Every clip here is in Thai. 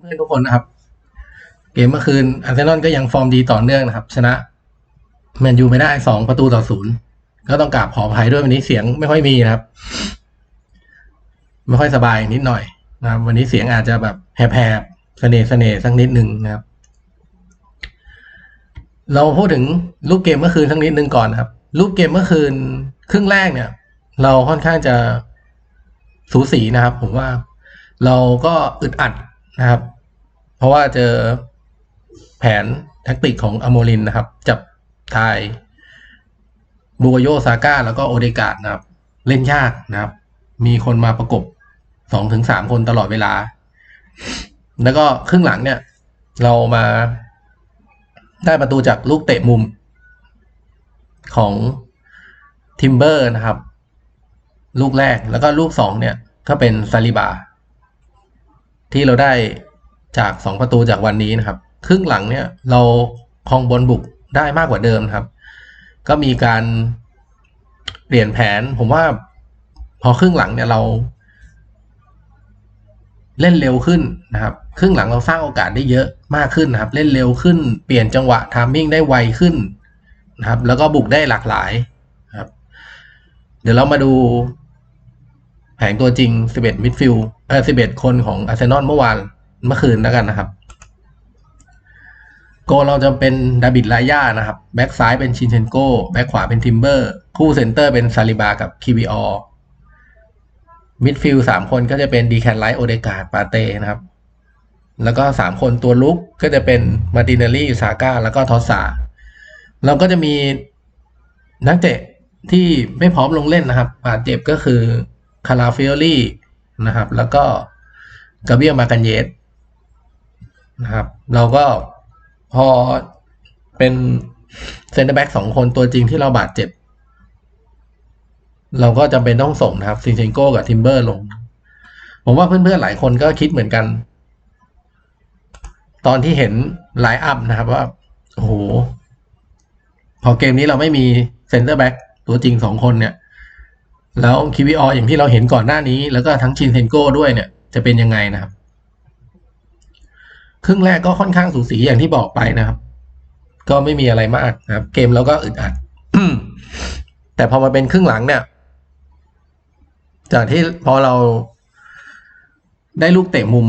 เพื่อนทุกคนนะครับ เกมเมื่อคืนอาร์เซนอลก็ยังฟอร์มดีต่อเนื่องนะครับ ชนะแมนยูไม่ได้สองประตูต่อศูนย์ก็ต้องกราบขออภัยด้วยวันนี้เสียงไม่ค่อยมีนะครับ ไม่ค่อยสบายนิดหน่อยนะครับ วันนี้เสียงอาจจะแบบแหบๆเสน่ห์เสน่ห์สักนิดหนึ่งนะครับ เราพูดถึงลูกเกมเมื่อคืนสักนิดหนึ่งก่อนนะครับลูกเกมเมื่อคืนครึ่งแรกเนี่ย เราค่อนข้างจะสูสีนะครับ ผมว่าเราก็อึดอัด นะครับ เพราะว่าเจอแผนแท็กติกของอโมรินนะครับ จับทายบูโยซาก้าแล้วก็โอเดกาดนะครับ เล่นยากนะครับ มีคนมาประกบสองถึงสามคนตลอดเวลา แล้วก็ครึ่งหลังเนี่ย เรามาได้ประตูจากลูกเตะมุมของทิมเบอร์นะครับ ลูกแรกแล้วก็ลูกสองเนี่ย ก็เป็นซาลิบา ที่เราได้จากสองประตูจากวันนี้นะครับ ครึ่งหลังเนี่ยเราครองบอลบุกได้มากกว่าเดิมครับ ก็มีการเปลี่ยนแผน ผมว่าพอครึ่งหลังเนี่ยเรา เล่นเร็วขึ้นนะครับ ครึ่งหลังเราสร้างโอกาสได้เยอะมากขึ้นนะครับ เล่นเร็วขึ้น เปลี่ยนจังหวะทามมิ่งได้ไวขึ้นนะครับ แล้วก็บุกได้หลากหลายครับ เดี๋ยวเรามาดู แผงตัวจริง 11 มิดฟิลด์เออ11 คนของอาร์เซนอลเมื่อวานเมื่อคืนแล้วกันนะครับ โกเราจะเป็นดาบิดลายานะครับ แบ็กซ้ายเป็นชินเชนโกแบ็กขวาเป็นทิมเบอร์ คู่เซนเตอร์เป็นซาลิบากับคิวิออมิดฟิลด์สามคนก็จะเป็นดีแคนไลท์โอเดกาดปาเต้นะครับ แล้วก็สามคนตัวลุกก็จะเป็นมาติเนลลี่ซาก้าแล้วก็ทอสซาเราก็จะมีนักเตะที่ไม่พร้อมลงเล่นนะครับบาดเจ็บก็คือ คาราฟิโอลี่นะครับ แล้วก็กาเบียมากันเยสนะครับ เราก็พอเป็นเซนเตอร์แบ็กสองคนตัวจริงที่เราบาดเจ็บ เราก็จำเป็นต้องส่งนะครับซินเชนโก้กับทิมเบอร์ลง ผมว่าเพื่อนๆหลายคนก็คิดเหมือนกัน ตอนที่เห็นไลน์อัพนะครับว่าโอ้โหพอเกมนี้เราไม่มีเซนเตอร์แบ็กตัวจริงสองคนเนี่ย แล้วคิวิอออย่างที่เราเห็นก่อนหน้านี้ แล้วก็ทั้งชินเซนโก้ด้วยเนี่ยจะเป็นยังไงนะครับ ครึ่งแรกก็ค่อนข้างสูสีอย่างที่บอกไปนะครับ ก็ไม่มีอะไรมากนะครับ เกมเราก็อึดอัดแต่พอมาเป็นครึ่งหลังเนี่ย จากที่พอเราได้ลูกเตะมุม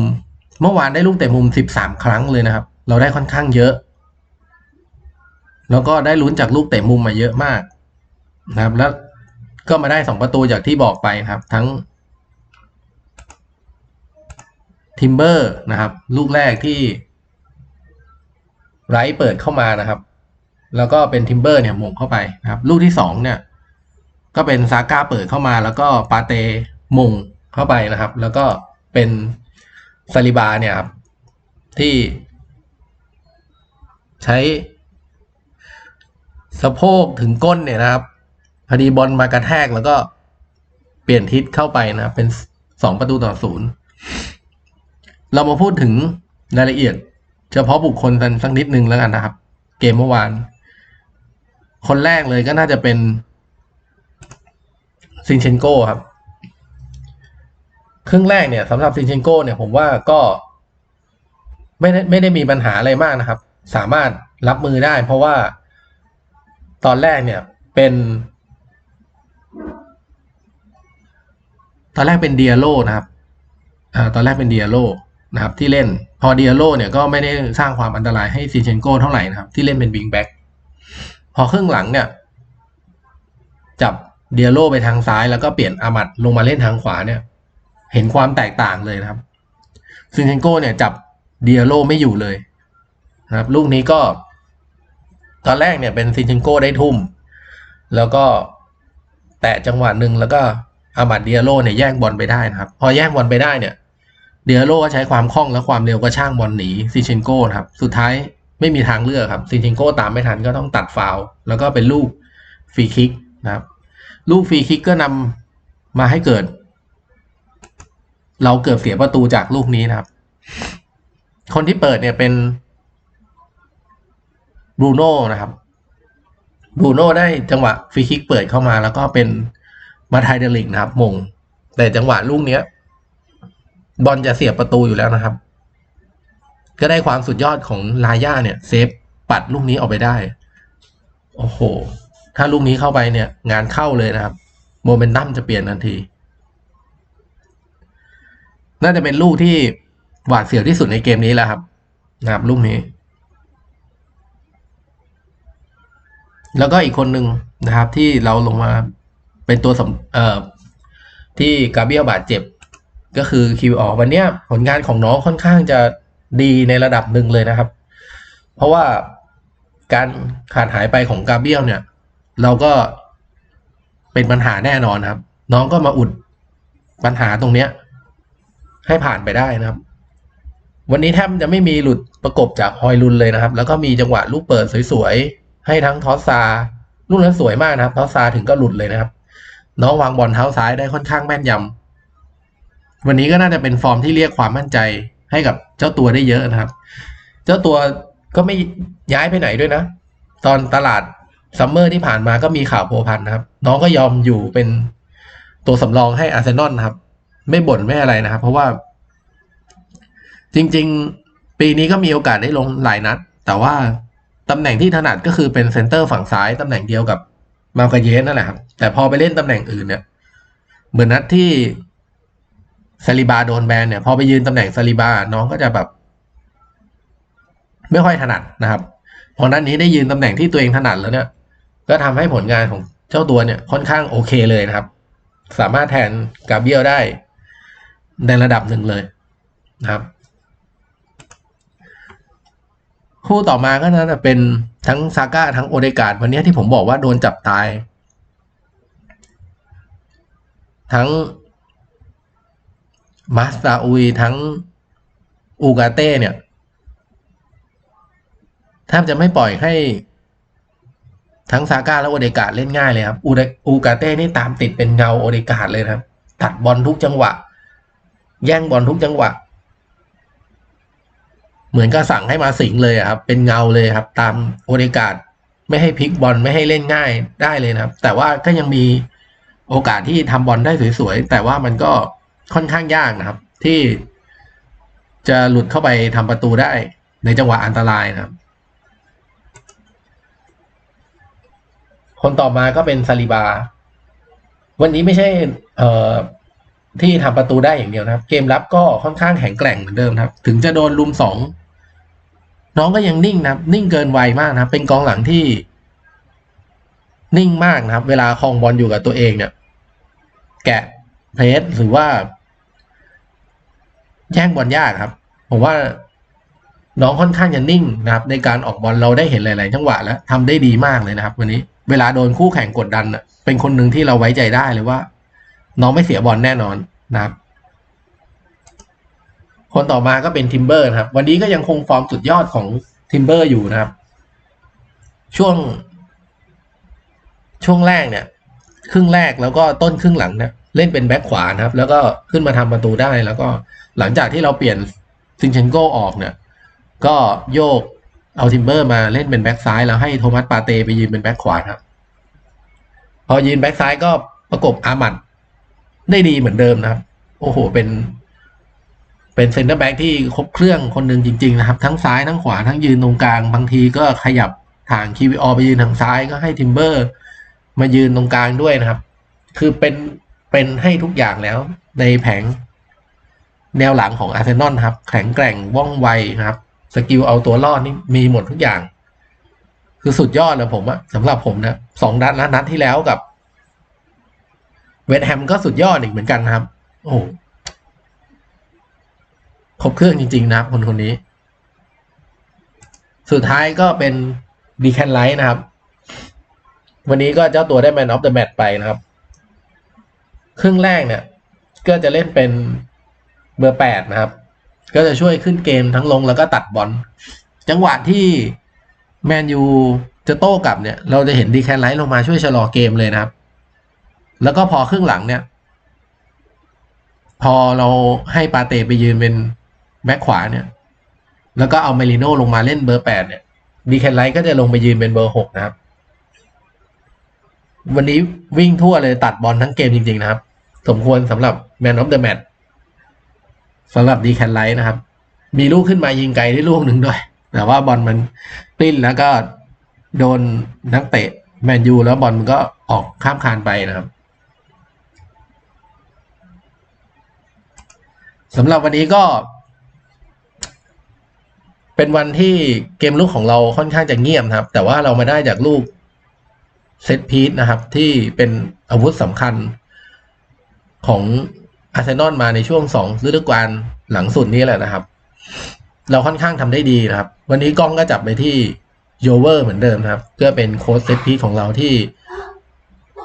เมื่อวานได้ลูกเตะมุมสิบสามครั้งเลยนะครับ เราได้ค่อนข้างเยอะ แล้วก็ได้ลุ้นจากลูกเตะมุมมาเยอะมากนะครับ แล้ว ก็มาได้สองประตูจากที่บอกไปนะครับ ทั้งทิมเบอร์นะครับ ลูกแรกที่ไรเปิดเข้ามานะครับ แล้วก็เป็นทิมเบอร์เนี่ยหม่งเข้าไปนะครับ ลูกที่สองเนี่ย ก็เป็นซาก้าเปิดเข้ามา แล้วก็ปาเตมงเข้าไปนะครับ แล้วก็เป็นซาลิบาเนี่ยครับ ที่ใช้สะโพกถึงก้นเนี่ยนะครับ พอดีบอลมากระแทกแล้วก็เปลี่ยนทิศเข้าไปนะ เป็นสองประตูต่อศูนย์เรามาพูดถึงรายละเอียด เฉพาะบุคคลกันสักนิดนึงแล้วกันนะครับ เกมเมื่อวาน คนแรกเลยก็น่าจะเป็นซินเชนโก้ครับ ครึ่งแรกเนี่ยสำหรับซินเชนโก้เนี่ยผมว่าก็ไม่ได้ไม่ได้มีปัญหาอะไรมากนะครับ สามารถรับมือได้ เพราะว่าตอนแรกเนี่ยเป็น ตอนแรกเป็นเดียโลนะครับอตอนแรกเป็นเดียโลนะครับที่เล่นพอเดียโลเนี่ยก็ไม่ได้สร้างความอันตรายให้ซินเชนโก้เท่าไหร่นะครับ ที่เล่นเป็นวิงแบ็กพอครึ่งหลังเนี่ย จับเดียโลไปทางซ้ายแล้วก็เปลี่ยนอามัดลงมาเล่นทางขวาเนี่ย เห็นความแตกต่างเลยนะครับซินเชนโก้เนี่ยจับเดียโลไม่อยู่เลยนะครับ ลูกนี้ก็ ตอนแรกเนี่ยเป็นซินเชนโก้ได้ทุ่ม แล้วก็ แตะจังหวะหนึ่งแล้วก็อามัดเดียโลเนี่ยแย่งบอลไปได้นะครับ พอแย่งบอลไปได้เนี่ย เดียโลก็ใช้ความคล่องและความเร็วก็ช่างบอลหนีซิเชนโก้ครับ สุดท้ายไม่มีทางเลือกครับซิเชนโก้ตามไม่ทันก็ต้องตัดฟาวแล้วก็เป็นลูกฟรีคิกนะครับ ลูกฟรีคิกก็นำมาให้เกิด เราเกือบเสียประตูจากลูกนี้นะครับ คนที่เปิดเนี่ยเป็นบรูโน่นะครับ บูโน่ได้จังหวะฟรีคิกเปิดเข้ามา แล้วก็เป็นมาไทเดลิกนะครับ มง แต่จังหวะลูกเนี้ย บอลจะเสียบประตูอยู่แล้วนะครับ ก็ได้ความสุดยอดของลาย่าเนี่ย เซฟปัดลูกนี้ออกไปได้ โอ้โห ถ้าลูกนี้เข้าไปเนี่ย งานเข้าเลยนะครับ โมเมนตัมจะเปลี่ยนทันที น่าจะเป็นลูกที่หวาดเสียวที่สุดในเกมนี้แล้วครับนะครับลูกนี้ แล้วก็อีกคนหนึ่งนะครับ ที่เราลงมาเป็นตัวสำเอ่อที่กาเบียบาดเจ็บ ก็คือคิวออกวันนี้ผลงานของน้องค่อนข้างจะดีในระดับหนึ่งเลยนะครับ เพราะว่าการขาดหายไปของกาเบียลเนี่ย เราก็เป็นปัญหาแน่นอนครับ น้องก็มาอุดปัญหาตรงเนี้ย ให้ผ่านไปได้นะครับ วันนี้แทบจะไม่มีหลุดประกบจากฮอยลุนเลยนะครับ แล้วก็มีจังหวะลูกเปิดสวยๆ ให้ทั้งทอสซาลูกนั้นสวยมากนะครับ ทอสซาถึงก็หลุดเลยนะครับ น้องวางบอลเท้าซ้ายได้ค่อนข้างแม่นยำวันนี้ก็น่าจะเป็นฟอร์มที่เรียกความมั่นใจให้กับเจ้าตัวได้เยอะนะครับ เจ้าตัวก็ไม่ย้ายไปไหนด้วยนะ ตอนตลาดซัมเมอร์ที่ผ่านมาก็มีข่าวโพพันนะครับ น้องก็ยอมอยู่เป็นตัวสำรองให้อาร์เซนอลนะครับ ไม่บ่นไม่อะไรนะครับ เพราะว่า จริง ๆ ปีนี้ก็มีโอกาสได้ลงหลายนัด แต่ว่า ตำแหน่งที่ถนัดก็คือเป็นเซนเตอร์ฝั่งซ้าย ตำแหน่งเดียวกับมาร์กาเยสนั่นแหละครับ แต่พอไปเล่นตำแหน่งอื่นเนี่ย เหมือนนัดที่ซาลิบาโดนแบนเนี่ย พอไปยืนตำแหน่งซาลิบา น้องก็จะแบบ ไม่ค่อยถนัดนะครับพอนัดนี้ได้ยืนตำแหน่งที่ตัวเองถนัดแล้วเนี่ย ก็ทำให้ผลงานของเจ้าตัวเนี่ยค่อนข้างโอเคเลยนะครับ สามารถแทนกาเบียลได้ในระดับหนึ่งเลยนะครับ คู่ต่อมาก็น่าจะเป็นทั้งซาก้าทั้งโอเดกาดวันนี้ที่ผมบอกว่าโดนจับตาย ทั้งมาสตาอุยทั้งอูกาเต้เนี่ยแทบจะไม่ปล่อยให้ทั้งซาก้าและโอเดกาดเล่นง่ายเลยครับอูอูกาเต้นี่ตามติดเป็นเงาโอเดกาดเลยครับ ตัดบอลทุกจังหวะ แย่งบอลทุกจังหวะ เหมือนกับสั่งให้มาสิงเลยครับ เป็นเงาเลยครับ ตามโอเดกาดไม่ให้พลิกบอลไม่ให้เล่นง่ายได้เลยนะครับ แต่ว่าก็ยังมีโอกาสที่ทำบอลได้สวยๆ แต่ว่ามันก็ค่อนข้างยากนะครับ ที่จะหลุดเข้าไปทำประตูได้ในจังหวะอันตรายนะครับ คนต่อมาก็เป็นซาลิบา วันนี้ไม่ใช่เอ่อที่ทำประตูได้อย่างเดียวนะครับ เกมรับก็ค่อนข้างแข็งแกร่งเหมือนเดิมครับ ถึงจะโดนลุมสอง น้องก็ยังนิ่งนะนิ่งเกินวัยมากนะเป็นกองหลังที่ นิ่งมากนะครับ เวลาคลองบอลอยู่กับตัวเองเนี่ย แกะเพลสหรือว่าแย่งบอลยากครับ ผมว่าน้องค่อนข้างจะนิ่งนะครับ ในการออกบอลเราได้เห็นหลาย ๆ จังหวะแล้วทำได้ดีมากเลยนะครับ วันนี้ เวลาโดนคู่แข่งกดดันเป็นคนหนึ่งที่เราไว้ใจได้เลยว่า น้องไม่เสียบอลแน่นอนนะครับ คนต่อมาก็เป็นทิมเบอร์นะครับ วันนี้ก็ยังคงฟอร์มสุดยอดของทิมเบอร์อยู่นะครับ ช่วง ช่วงแรกเนี่ย ครึ่งแรกแล้วก็ต้นครึ่งหลังเนี่ยเล่นเป็นแบ็คขวานะครับ แล้วก็ขึ้นมาทำประตูได้แล้วก็หลังจากที่เราเปลี่ยนซินเชนโกออกเนี่ย ก็โยกเอาทิมเบอร์มาเล่นเป็นแบ็คซ้ายแล้วให้โทมัสปาเตไปยืนเป็นแบ็คขวาครับ พอยืนแบ็คซ้ายก็ประกบอามัดได้ดีเหมือนเดิมนะครับ โอ้โห เป็น เป็นเซนเตอร์แบ็กที่ครบเครื่องคนหนึ่งจริง ๆ นะครับ ทั้งซ้ายทั้งขวาทั้งยืนตรงกลาง บางทีก็ขยับทางคีวีอไปยืนทางซ้ายก็ให้ทิมเบอร์มายืนตรงกลางด้วยนะครับ คือเป็นเป็นให้ทุกอย่างแล้วในแผงแนวหลังของอาร์เซนอลครับ แข็งแกร่งว่องไวนะครับ สกิลเอาตัวรอดนี่มีหมดทุกอย่าง คือสุดยอดเลยผมอะสำหรับผมนะสองนัดนะนัดที่แล้วกับ เวสแฮมก็สุดยอดอีกเหมือนกันครับ โอ้ ครบเครื่องจริง ๆ นะครับ คนคนนี้ สุดท้ายก็เป็นดีแคนไลท์นะครับ วันนี้ก็เจ้าตัวได้แมนออฟเดอะแมตไปนะครับ ครึ่งแรกเนี่ย ก็จะเล่นเป็นเบอร์แปดนะครับ ก็จะช่วยขึ้นเกมทั้งลงแล้วก็ตัดบอลจังหวะที่แมนยูจะโต้กลับเนี่ย เราจะเห็นดีแคนไลท์ลงมาช่วยชะลอเกมเลยนะครับ แล้วก็พอครึ่งหลังเนี่ย พอเราให้ปาเตไปยืนเป็น แบ็คขวาเนี่ย แล้วก็เอาเมลิโนลงมาเล่นเบอร์แปดเนี่ยดีแคนไลท์ก็จะลงไปยืนเป็นเบอร์หกนะครับ วันนี้วิ่งทั่วเลยตัดบอลทั้งเกมจริง ๆ นะครับ สมควรสำหรับแมนออฟเดอะแมตช์สำหรับดีแคนไลท์นะครับ มีลูกขึ้นมายิงไกลได้ลูกหนึ่งด้วย แต่ว่าบอลมันปลิ้นแล้วก็โดนนักเตะแมนยูแล้วบอลมันก็ออกข้ามคานไปนะครับสำหรับวันนี้ก็ เป็นวันที่เกมลุกของเราค่อนข้างจะเงียบครับ แต่ว่าเรามาได้จากลูกเซตพีซนะครับ ที่เป็นอาวุธสำคัญของอาร์เซนอลมาในช่วงสองฤดูกาลหลังสุดนี้แหละนะครับ เราค่อนข้างทำได้ดีนะครับ วันนี้กล้องก็จับไปที่โยเวอร์เหมือนเดิมครับเพื่อเป็นโค้ชเซตพีซของเราที่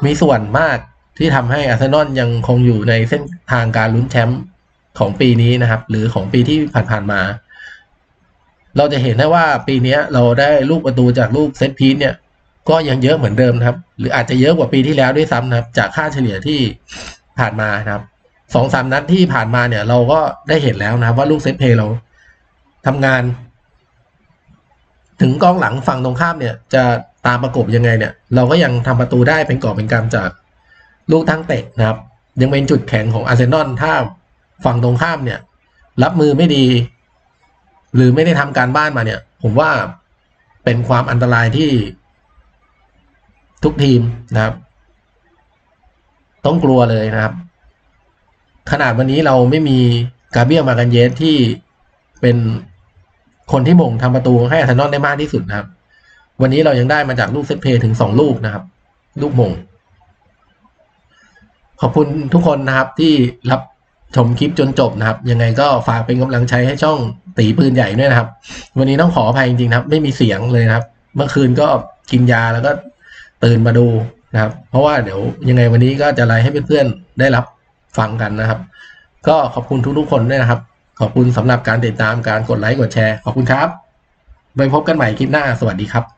มีส่วนมากที่ทำให้อาร์เซนอลยังคงอยู่ในเส้นทางการลุ้นแชมป์ของปีนี้นะครับ หรือของปีที่ผ่านๆมา เราจะเห็นได้ว่าปีนี้เราได้ลูกประตูจากลูกเซตพีซเนี่ย ก็ยังเยอะเหมือนเดิมนะครับ หรืออาจจะเยอะกว่าปีที่แล้วด้วยซ้ำนะครับ จากค่าเฉลี่ยที่ผ่านมานะครับสองสามนัดที่ผ่านมาเนี่ย เราก็ได้เห็นแล้วนะครับ ว่าลูกเซตเพย์เราทำงาน ถึงกองหลังฝั่งตรงข้ามเนี่ย จะตามประกบยังไงเนี่ย เราก็ยังทำประตูได้เป็นกอบเป็นกำจากลูกทั้งเตะนะครับ ยังเป็นจุดแข็งของอาร์เซนอลถ้าฝั่งตรงข้ามเนี่ย รับมือไม่ดี หรือไม่ได้ทำการบ้านมาเนี่ย ผมว่าเป็นความอันตรายที่ทุกทีมนะครับ ต้องกลัวเลยนะครับ ขนาดวันนี้เราไม่มีกาเบียมากันเยสที่เป็นคนที่มงทำประตูให้อาร์เซนอลได้มากที่สุดนะครับ วันนี้เรายังได้มาจากลูกเซตเพย์ถึงสองลูกนะครับ ลูกมงขอบคุณทุกคนนะครับที่รับ ชมคลิปจนจบนะครับ ยังไงก็ฝากเป็นกำลังใจให้ช่องตีปืนใหญ่ด้วยนะครับ วันนี้ต้องขออภัยจริงๆนะครับ ไม่มีเสียงเลยนะครับ เมื่อคืนก็กินยาแล้วก็ตื่นมาดูนะครับ เพราะว่าเดี๋ยวยังไงวันนี้ก็จะไลฟ์ให้เพื่อนๆได้รับฟังกันนะครับ ก็ขอบคุณทุกๆคนด้วยนะครับ ขอบคุณสำหรับการติดตามการกดไลค์กดแชร์ ขอบคุณครับไปพบกันใหม่คลิปหน้าสวัสดีครับ